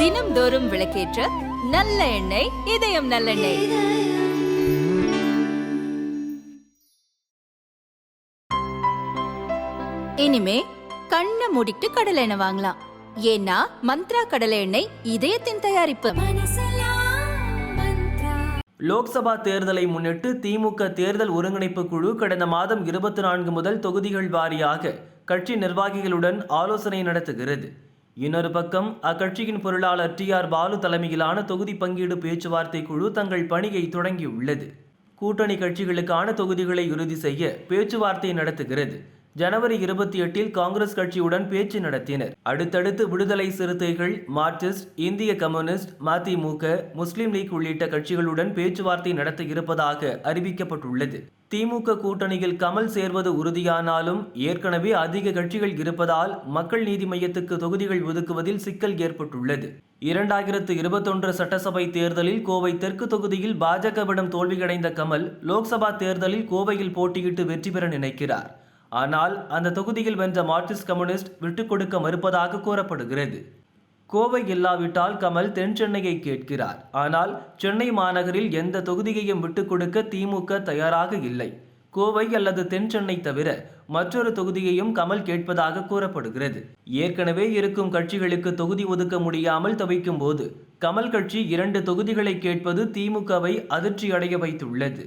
தினம்தோறும் விளக்கேற்ற நல்ல எண்ணெய் இதயம் நல்லெண்ணெய் இனிமே கண்ணை மூடிட்டு கடலை எண்ணெய் வாங்கலாம். ஏன்னா மந்த்ரா கடலை எண்ணெய் இதயத்தின் தயாரிப்பு. லோக்சபா தேர்தலை முன்னிட்டு திமுக தேர்தல் ஒருங்கிணைப்பு குழு கடந்த மாதம் இருபத்தி நான்கு முதல் தொகுதிகள் வாரியாக கட்சி நிர்வாகிகளுடன் ஆலோசனை நடத்துகிறது. இன்னொரு பக்கம் அக்கட்சியின் பொருளாளர் டி ஆர் பாலு தலைமையிலான தொகுதி பங்கீடு பேச்சுவார்த்தை குழு தங்கள் பணியை தொடங்கியுள்ளது. கூட்டணி கட்சிகளுக்கான தொகுதிகளை உறுதி செய்ய பேச்சுவார்த்தை நடத்துகிறது. ஜனவரி இருபத்தி எட்டில் காங்கிரஸ் கட்சியுடன் பேச்சு நடத்தினர். அடுத்தடுத்து விடுதலை சிறுத்தைகள் மார்க்சிஸ்ட் இந்திய கம்யூனிஸ்ட் மதிமுக முஸ்லிம் லீக் உள்ளிட்ட கட்சிகளுடன் பேச்சுவார்த்தை நடத்த இருப்பதாக அறிவிக்கப்பட்டுள்ளது. திமுக கூட்டணியில் கமல் சேர்வது உறுதியானாலும் ஏற்கனவே அதிக கட்சிகள் இருப்பதால் மக்கள் நீதி மையத்துக்கு தொகுதிகள் ஒதுக்குவதில் சிக்கல் ஏற்பட்டுள்ளது. இரண்டாயிரத்து இருபத்தொன்று சட்டசபை தேர்தலில் கோவை தெற்கு தொகுதியில் பாஜகவிடம் தோல்வியடைந்த கமல் லோக்சபா தேர்தலில் கோவையில் போட்டியிட்டு வெற்றி பெற நினைக்கிறார். ஆனால் அந்த தொகுதியில் வென்ற மார்க்சிஸ்ட் கம்யூனிஸ்ட் விட்டுக் கொடுக்க மறுப்பதாக கூறப்படுகிறது. கோவை இல்லாவிட்டால் கமல் தென் சென்னையை கேட்கிறார். ஆனால் சென்னை மாநகரில் எந்த தொகுதியையும் விட்டுக் கொடுக்க திமுக தயாராக இல்லை. கோவை அல்லது தென் சென்னை தவிர மற்றொரு தொகுதியையும் கமல் கேட்பதாக கூறப்படுகிறது. ஏற்கனவே இருக்கும் கட்சிகளுக்கு தொகுதி ஒதுக்க முடியாமல் தவிக்கும் போது கமல் கட்சி இரண்டு தொகுதிகளை கேட்பது திமுகவை அதிர்ச்சியடைய வைத்துள்ளது.